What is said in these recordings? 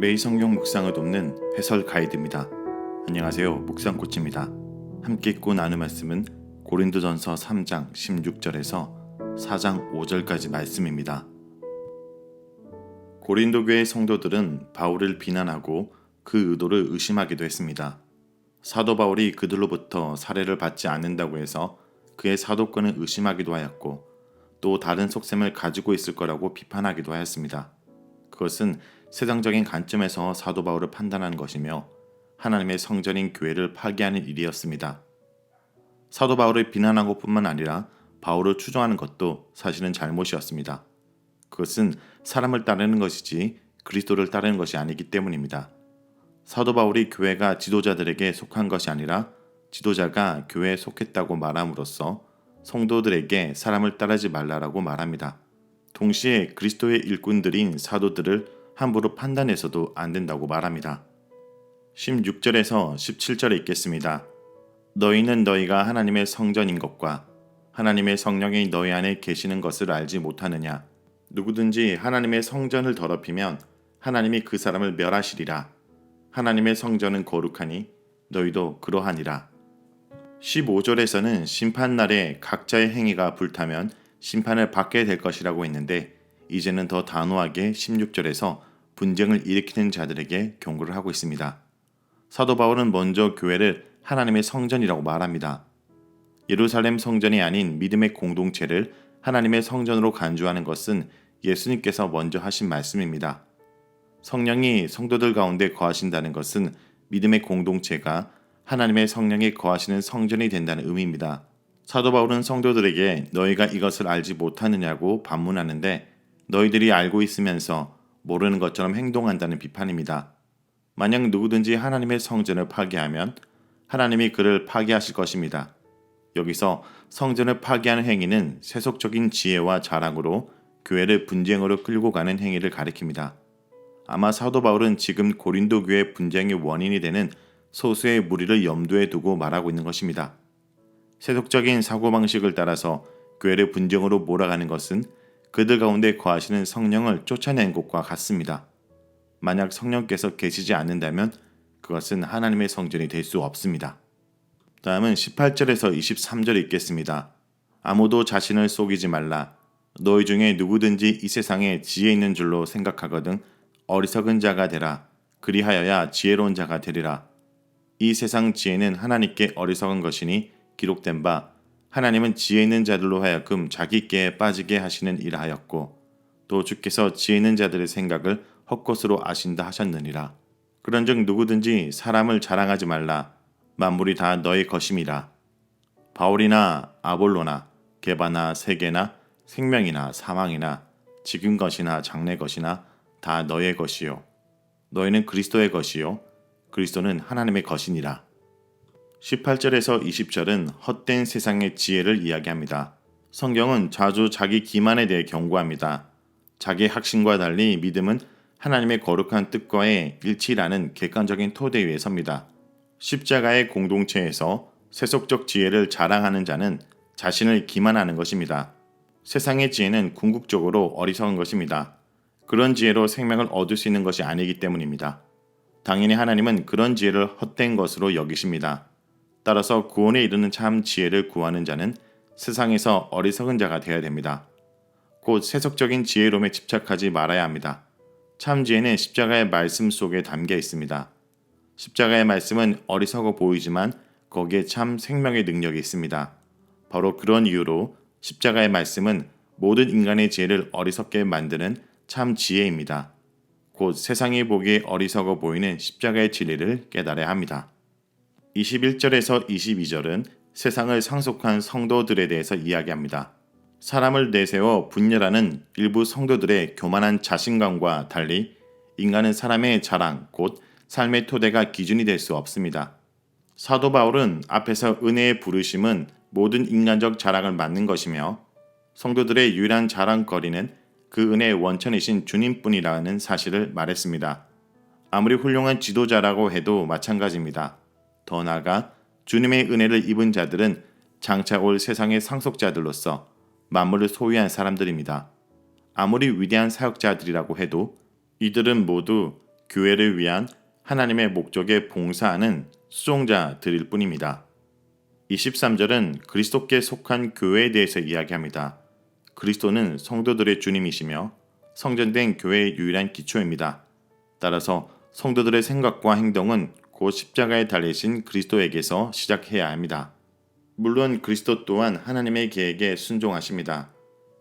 매일 성경 묵상을 돕는 해설 가이드입니다. 안녕하세요. 묵상 코치입니다. 함께 읽고 나눌 말씀은 고린도전서 3장 16절에서 4장 5절까지 말씀입니다. 고린도 교회 성도들은 바울을 비난하고 그 의도를 의심하기도 했습니다. 사도 바울이 그들로부터 사례를 받지 않는다고 해서 그의 사도권을 의심하기도 하였고 또 다른 속셈을 가지고 있을 거라고 비판하기도 하였습니다. 그것은 세상적인 관점에서 사도 바울을 판단하는 것이며 하나님의 성전인 교회를 파괴하는 일이었습니다. 사도 바울을 비난한 것뿐만 아니라 바울을 추종하는 것도 사실은 잘못이었습니다. 그것은 사람을 따르는 것이지 그리스도를 따르는 것이 아니기 때문입니다. 사도 바울이 교회가 지도자들에게 속한 것이 아니라 지도자가 교회에 속했다고 말함으로써 성도들에게 사람을 따르지 말라라고 말합니다. 동시에 그리스도의 일꾼들인 사도들을 함부로 판단해서도 안 된다고 말합니다. 16절에서 17절에 있겠습니다. 너희는 너희가 하나님의 성전인 것과 하나님의 성령이 너희 안에 계시는 것을 알지 못하느냐? 누구든지 하나님의 성전을 더럽히면 하나님이 그 사람을 멸하시리라. 하나님의 성전은 거룩하니 너희도 그러하니라. 15절에서는 심판날에 각자의 행위가 불타면 심판을 받게 될 것이라고 했는데 이제는 더 단호하게 16절에서 분쟁을 일으키는 자들에게 경고를 하고 있습니다. 사도 바울은 먼저 교회를 하나님의 성전이라고 말합니다. 예루살렘 성전이 아닌 믿음의 공동체를 하나님의 성전으로 간주하는 것은 예수님께서 먼저 하신 말씀입니다. 성령이 성도들 가운데 거하신다는 것은 믿음의 공동체가 하나님의 성령이 거하시는 성전이 된다는 의미입니다. 사도 바울은 성도들에게 너희가 이것을 알지 못하느냐고 반문하는데 너희들이 알고 있으면서 모르는 것처럼 행동한다는 비판입니다. 만약 누구든지 하나님의 성전을 파괴하면 하나님이 그를 파괴하실 것입니다. 여기서 성전을 파괴하는 행위는 세속적인 지혜와 자랑으로 교회를 분쟁으로 끌고 가는 행위를 가리킵니다. 아마 사도 바울은 지금 고린도 교회 분쟁의 원인이 되는 소수의 무리를 염두에 두고 말하고 있는 것입니다. 세속적인 사고방식을 따라서 교회를 분쟁으로 몰아가는 것은 그들 가운데 거하시는 성령을 쫓아낸 것과 같습니다. 만약 성령께서 계시지 않는다면 그것은 하나님의 성전이 될 수 없습니다. 다음은 18절에서 23절 읽겠습니다. 아무도 자신을 속이지 말라. 너희 중에 누구든지 이 세상에 지혜 있는 줄로 생각하거든 어리석은 자가 되라. 그리하여야 지혜로운 자가 되리라. 이 세상 지혜는 하나님께 어리석은 것이니 기록된 바 하나님은 지혜 있는 자들로 하여금 자기께 빠지게 하시는 일을 하였고 또 주께서 지혜 있는 자들의 생각을 헛것으로 아신다 하셨느니라. 그런즉 누구든지 사람을 자랑하지 말라. 만물이 다 너의 것임이라. 바울이나 아볼로나 개바나 세계나 생명이나 사망이나 지금 것이나 장래 것이나 다 너의 것이요. 너희는 그리스도의 것이요. 그리스도는 하나님의 것이니라. 18절에서 20절은 헛된 세상의 지혜를 이야기합니다. 성경은 자주 자기 기만에 대해 경고합니다. 자기 확신과 달리 믿음은 하나님의 거룩한 뜻과의 일치라는 객관적인 토대 위에 섭니다. 십자가의 공동체에서 세속적 지혜를 자랑하는 자는 자신을 기만하는 것입니다. 세상의 지혜는 궁극적으로 어리석은 것입니다. 그런 지혜로 생명을 얻을 수 있는 것이 아니기 때문입니다. 당연히 하나님은 그런 지혜를 헛된 것으로 여기십니다. 따라서 구원에 이르는 참 지혜를 구하는 자는 세상에서 어리석은 자가 되어야 됩니다. 곧 세속적인 지혜로움에 집착하지 말아야 합니다. 참 지혜는 십자가의 말씀 속에 담겨 있습니다. 십자가의 말씀은 어리석어 보이지만 거기에 참 생명의 능력이 있습니다. 바로 그런 이유로 십자가의 말씀은 모든 인간의 지혜를 어리석게 만드는 참 지혜입니다. 곧 세상이 보기에 어리석어 보이는 십자가의 진리를 깨달아야 합니다. 21절에서 22절은 세상을 상속한 성도들에 대해서 이야기합니다. 사람을 내세워 분열하는 일부 성도들의 교만한 자신감과 달리 인간은 사람의 자랑, 곧 삶의 토대가 기준이 될 수 없습니다. 사도 바울은 앞에서 은혜의 부르심은 모든 인간적 자랑을 맡는 것이며 성도들의 유일한 자랑거리는 그 은혜의 원천이신 주님뿐이라는 사실을 말했습니다. 아무리 훌륭한 지도자라고 해도 마찬가지입니다. 더 나아가 주님의 은혜를 입은 자들은 장차 올 세상의 상속자들로서 만물을 소유한 사람들입니다. 아무리 위대한 사역자들이라고 해도 이들은 모두 교회를 위한 하나님의 목적에 봉사하는 수종자들일 뿐입니다. 23절은 그리스도께 속한 교회에 대해서 이야기합니다. 그리스도는 성도들의 주님이시며 성전된 교회의 유일한 기초입니다. 따라서 성도들의 생각과 행동은 곧 십자가에 달리신 그리스도에게서 시작해야 합니다. 물론 그리스도 또한 하나님의 계획에 순종하십니다.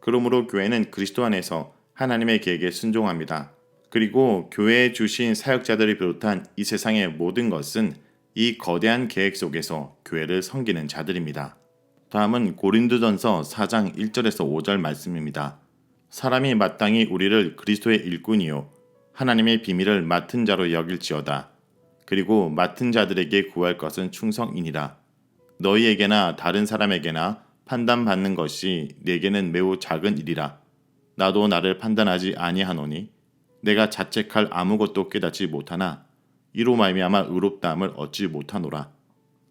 그러므로 교회는 그리스도 안에서 하나님의 계획에 순종합니다. 그리고 교회에 주신 사역자들을 비롯한 이 세상의 모든 것은 이 거대한 계획 속에서 교회를 섬기는 자들입니다. 다음은 고린도전서 4장 1절에서 5절 말씀입니다. 사람이 마땅히 우리를 그리스도의 일꾼이요 하나님의 비밀을 맡은 자로 여길지어다. 그리고 맡은 자들에게 구할 것은 충성이니라. 너희에게나 다른 사람에게나 판단받는 것이 내게는 매우 작은 일이라. 나도 나를 판단하지 아니하노니 내가 자책할 아무것도 깨닫지 못하나 이로 말미암아 의롭다함을 얻지 못하노라.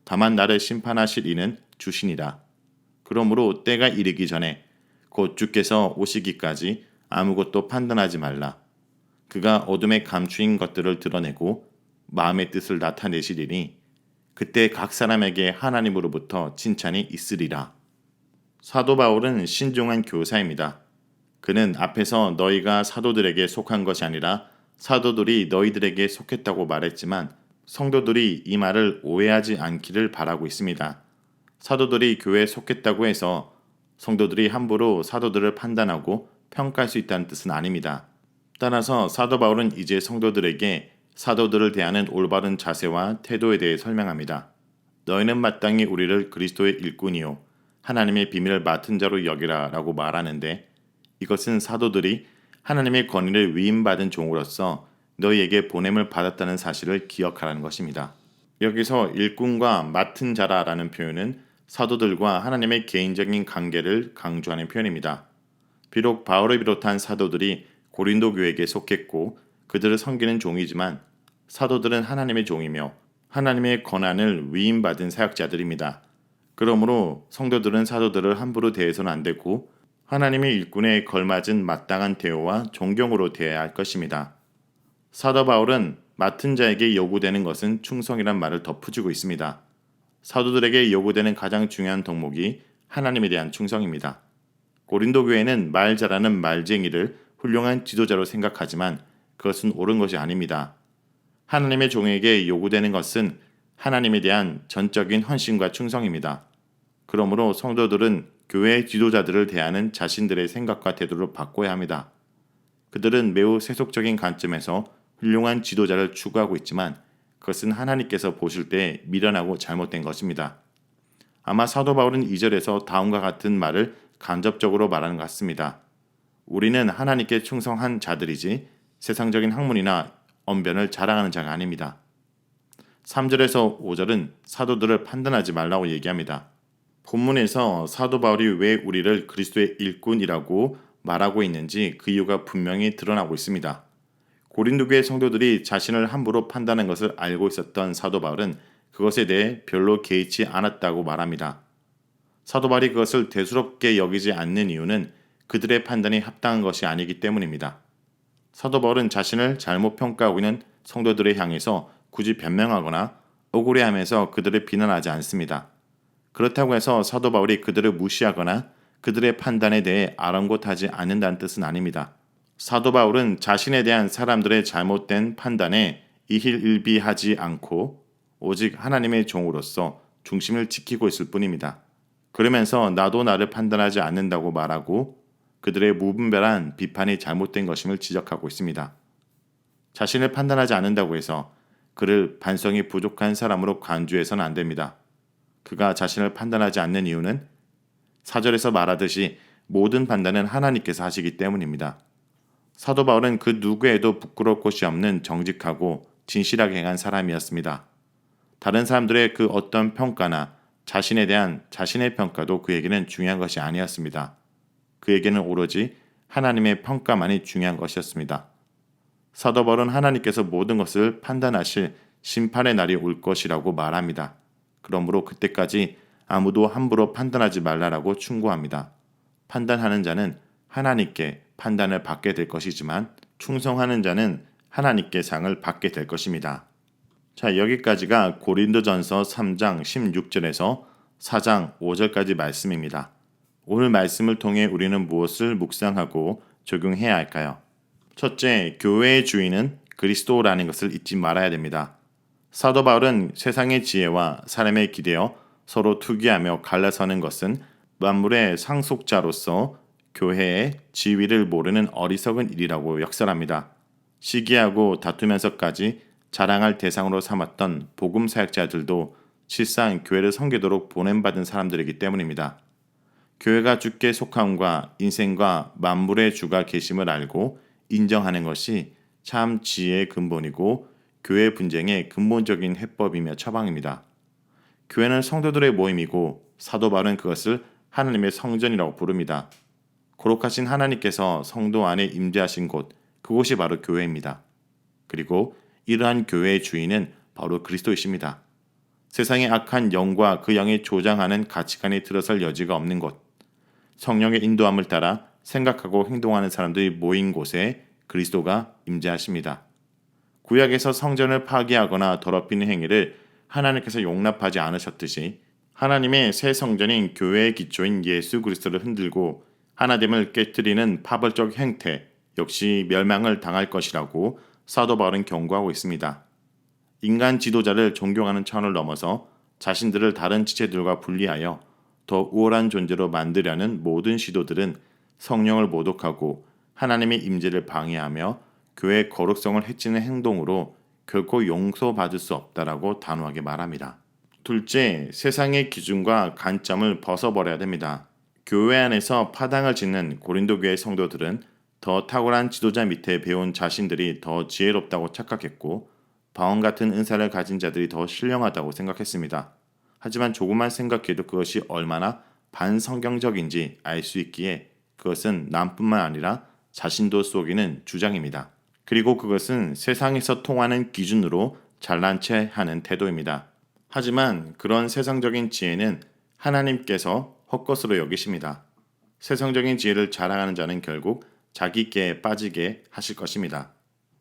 다만 나를 심판하실 이는 주시니라. 그러므로 때가 이르기 전에 곧 주께서 오시기까지 아무것도 판단하지 말라. 그가 어둠에 감추인 것들을 드러내고 마음의 뜻을 나타내시리니 그때 각 사람에게 하나님으로부터 칭찬이 있으리라. 사도 바울은 신중한 교사입니다. 그는 앞에서 너희가 사도들에게 속한 것이 아니라 사도들이 너희들에게 속했다고 말했지만 성도들이 이 말을 오해하지 않기를 바라고 있습니다. 사도들이 교회에 속했다고 해서 성도들이 함부로 사도들을 판단하고 평가할 수 있다는 뜻은 아닙니다. 따라서 사도 바울은 이제 성도들에게 사도들을 대하는 올바른 자세와 태도에 대해 설명합니다. 너희는 마땅히 우리를 그리스도의 일꾼이요 하나님의 비밀을 맡은 자로 여기라 라고 말하는데 이것은 사도들이 하나님의 권위를 위임받은 종으로서 너희에게 보냄을 받았다는 사실을 기억하라는 것입니다. 여기서 일꾼과 맡은 자라라는 표현은 사도들과 하나님의 개인적인 관계를 강조하는 표현입니다. 비록 바울을 비롯한 사도들이 고린도 교회에게 속했고 그들을 섬기는 종이지만 사도들은 하나님의 종이며 하나님의 권한을 위임받은 사역자들입니다. 그러므로 성도들은 사도들을 함부로 대해서는 안 되고 하나님의 일꾼에 걸맞은 마땅한 대우와 존경으로 대해야 할 것입니다. 사도 바울은 맡은 자에게 요구되는 것은 충성이란 말을 덧붙이고 있습니다. 사도들에게 요구되는 가장 중요한 덕목이 하나님에 대한 충성입니다. 고린도 교회는 말 잘하는 말쟁이를 훌륭한 지도자로 생각하지만 그것은 옳은 것이 아닙니다. 하나님의 종에게 요구되는 것은 하나님에 대한 전적인 헌신과 충성입니다. 그러므로 성도들은 교회 지도자들을 대하는 자신들의 생각과 태도를 바꿔야 합니다. 그들은 매우 세속적인 관점에서 훌륭한 지도자를 추구하고 있지만 그것은 하나님께서 보실 때 미련하고 잘못된 것입니다. 아마 사도 바울은 2절에서 다음과 같은 말을 간접적으로 말하는 것 같습니다. 우리는 하나님께 충성한 자들이지 세상적인 학문이나 언변을 자랑하는 자가 아닙니다. 3절에서 5절은 사도들을 판단하지 말라고 얘기합니다. 본문에서 사도 바울이 왜 우리를 그리스도의 일꾼이라고 말하고 있는지 그 이유가 분명히 드러나고 있습니다. 고린도 교회 성도들이 자신을 함부로 판단한 것을 알고 있었던 사도 바울은 그것에 대해 별로 개의치 않았다고 말합니다. 사도 바울이 그것을 대수롭게 여기지 않는 이유는 그들의 판단이 합당한 것이 아니기 때문입니다. 사도 바울은 자신을 잘못 평가하고 있는 성도들을 향해서 굳이 변명하거나 억울해하면서 그들을 비난하지 않습니다. 그렇다고 해서 사도 바울이 그들을 무시하거나 그들의 판단에 대해 아랑곳하지 않는다는 뜻은 아닙니다. 사도 바울은 자신에 대한 사람들의 잘못된 판단에 이힐일비하지 않고 오직 하나님의 종으로서 중심을 지키고 있을 뿐입니다. 그러면서 나도 나를 판단하지 않는다고 말하고 그들의 무분별한 비판이 잘못된 것임을 지적하고 있습니다. 자신을 판단하지 않는다고 해서 그를 반성이 부족한 사람으로 간주해서는 안 됩니다. 그가 자신을 판단하지 않는 이유는 사절에서 말하듯이 모든 판단은 하나님께서 하시기 때문입니다. 사도 바울은 그 누구에도 부끄러울 곳이 없는 정직하고 진실하게 행한 사람이었습니다. 다른 사람들의 그 어떤 평가나 자신에 대한 자신의 평가도 그에게는 중요한 것이 아니었습니다. 그에게는 오로지 하나님의 평가만이 중요한 것이었습니다. 사도 바울은 하나님께서 모든 것을 판단하실 심판의 날이 올 것이라고 말합니다. 그러므로 그때까지 아무도 함부로 판단하지 말라라고 충고합니다. 판단하는 자는 하나님께 판단을 받게 될 것이지만 충성하는 자는 하나님께 상을 받게 될 것입니다. 자, 여기까지가 고린도전서 3장 16절에서 4장 5절까지 말씀입니다. 오늘 말씀을 통해 우리는 무엇을 묵상하고 적용해야 할까요? 첫째, 교회의 주인은 그리스도라는 것을 잊지 말아야 됩니다. 사도 바울은 세상의 지혜와 사람의 기대어 서로 투기하며 갈라서는 것은 만물의 상속자로서 교회의 지위를 모르는 어리석은 일이라고 역설합니다. 시기하고 다투면서까지 자랑할 대상으로 삼았던 복음 사역자들도 실상 교회를 섬기도록 보냄받은 사람들이기 때문입니다. 교회가 주께 속함과 인생과 만물의 주가 계심을 알고 인정하는 것이 참 지혜의 근본이고 교회 분쟁의 근본적인 해법이며 처방입니다. 교회는 성도들의 모임이고 사도 바울은 그것을 하나님의 성전이라고 부릅니다. 거룩하신 하나님께서 성도 안에 임재하신 곳, 그곳이 바로 교회입니다. 그리고 이러한 교회의 주인은 바로 그리스도이십니다. 세상의 악한 영과 그 영이 조장하는 가치관이 들어설 여지가 없는 곳, 성령의 인도함을 따라 생각하고 행동하는 사람들이 모인 곳에 그리스도가 임재하십니다. 구약에서 성전을 파괴하거나 더럽히는 행위를 하나님께서 용납하지 않으셨듯이 하나님의 새 성전인 교회의 기초인 예수 그리스도를 흔들고 하나됨을 깨뜨리는 파벌적 행태 역시 멸망을 당할 것이라고 사도 바울은 경고하고 있습니다. 인간 지도자를 존경하는 차원을 넘어서 자신들을 다른 지체들과 분리하여 더 우월한 존재로 만들려는 모든 시도들은 성령을 모독하고 하나님의 임재를 방해하며 교회의 거룩성을 해치는 행동으로 결코 용서받을 수 없다라고 단호하게 말합니다. 둘째, 세상의 기준과 관점을 벗어버려야 됩니다. 교회 안에서 파당을 짓는 고린도 교회 성도들은 더 탁월한 지도자 밑에 배운 자신들이 더 지혜롭다고 착각했고 바원 같은 은사를 가진 자들이 더 신령하다고 생각했습니다. 하지만 조금만 생각해도 그것이 얼마나 반성경적인지 알 수 있기에 그것은 남뿐만 아니라 자신도 속이는 주장입니다. 그리고 그것은 세상에서 통하는 기준으로 잘난 체 하는 태도입니다. 하지만 그런 세상적인 지혜는 하나님께서 헛것으로 여기십니다. 세상적인 지혜를 자랑하는 자는 결국 자기께 빠지게 하실 것입니다.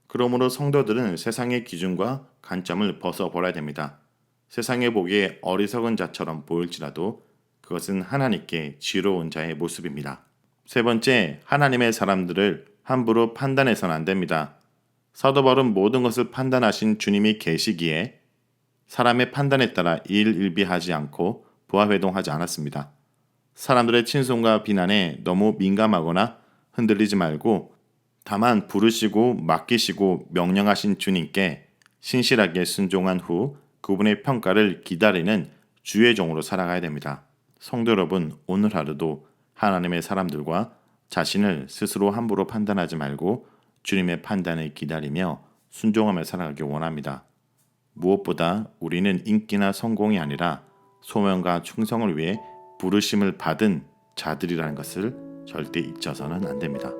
그러므로 성도들은 세상의 기준과 관점을 벗어버려야 됩니다. 세상에 보기에 어리석은 자처럼 보일지라도 그것은 하나님께 지로운 자의 모습입니다. 세 번째, 하나님의 사람들을 함부로 판단해서는 안 됩니다. 사도 바울은 모든 것을 판단하신 주님이 계시기에 사람의 판단에 따라 일일비하지 않고 부하회동하지 않았습니다. 사람들의 친송과 비난에 너무 민감하거나 흔들리지 말고 다만 부르시고 맡기시고 명령하신 주님께 신실하게 순종한 후 그분의 평가를 기다리는 주의 종으로 살아가야 됩니다. 성도 여러분, 오늘 하루도 하나님의 사람들과 자신을 스스로 함부로 판단하지 말고 주님의 판단을 기다리며 순종하며 살아가기 원합니다. 무엇보다 우리는 인기나 성공이 아니라 소명과 충성을 위해 부르심을 받은 자들이라는 것을 절대 잊어서는 안 됩니다.